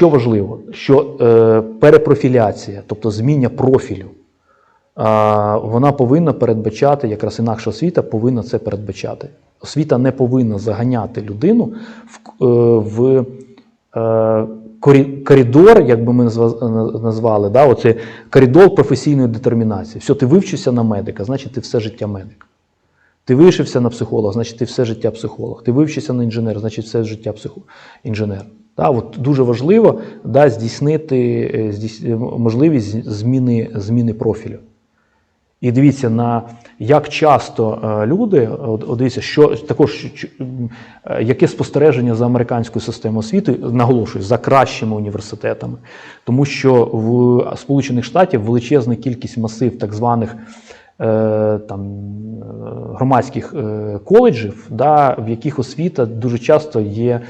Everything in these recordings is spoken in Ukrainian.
що важливо, що е, перепрофіляція, тобто зміння профілю, вона повинна передбачати, якраз інакша освіта повинна це передбачати. Освіта не повинна заганяти людину в, е, в е, коридор, як би ми назвали, да, оце коридор професійної детермінації. Все, ти вивчився на медика, значить ти все життя медик. Ти вивчився на психолога, значить ти все життя психолог. Ти вивчився на інженера, значить все життя психо... інженер. Да, от дуже важливо да, здійснити е, е, можливість зміни, зміни профілю. І дивіться, на як часто е, люди, от, дивіться, що також яке спостереження за американською системою освіти, наголошую, за кращими університетами, тому що в Сполучених Штатах величезна кількість масив так званих там, е, громадських е, коледжів, да, в яких освіта дуже часто є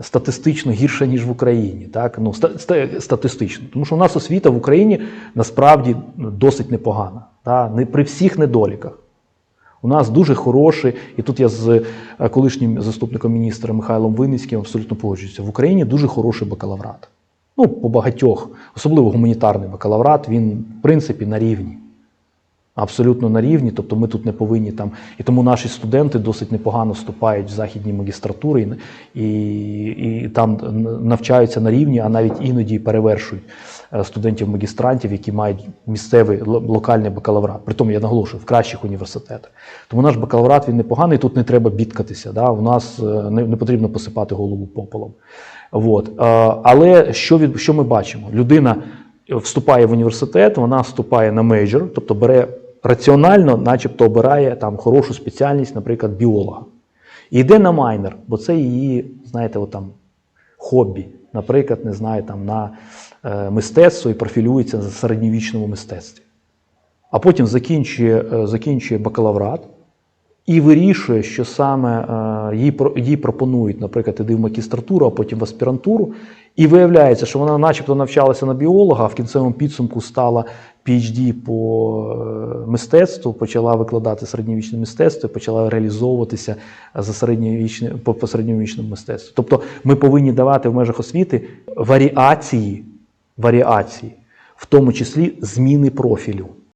статистично гірша, ніж в Україні. Так? Ну, ста- ста- статистично. Тому що у нас освіта в Україні насправді досить непогана. Да? Не при всіх недоліках. У нас дуже хороший, і тут я з е, колишнім заступником міністра Михайлом Винницьким абсолютно погоджуюся. В Україні дуже хороший бакалаврат. Ну, по багатьох, особливо гуманітарний бакалаврат, він, в принципі, на рівні. Абсолютно на рівні, тобто ми тут не повинні там. І тому наші студенти досить непогано вступають в західні магістратури і, і, і там навчаються на рівні, а навіть іноді перевершують е, студентів-магістрантів, які мають місцевий локальний бакалаврат. Притому я наголошую, в кращих університетах. Тому наш бакалаврат він непоганий, тут не треба бідкатися. Да? У нас е, не, не потрібно посипати голову попелом. От. Е, Але що, від, що ми бачимо? Людина вступає в університет, вона вступає на мейджор, тобто бере раціонально, начебто обирає там хорошу спеціальність, наприклад, біолога. І йде на майнер, бо це її, знаєте, от там хобі. Наприклад, не знаю, там на е, мистецтво і профілюється на середньовічному мистецтві. А потім закінчує, е, закінчує бакалаврат і вирішує, що саме е, їй, пропонують, наприклад, іди в магістратуру, а потім в аспірантуру. І виявляється, що вона начебто навчалася на біолога, а в кінцевому підсумку стала PhD по е, мистецтву, почала викладати середньовічне мистецтво, почала реалізовуватися за середньовічне, по, по середньовічному мистецтву. Тобто ми повинні давати в межах освіти варіації, варіації, в тому числі зміни профілю.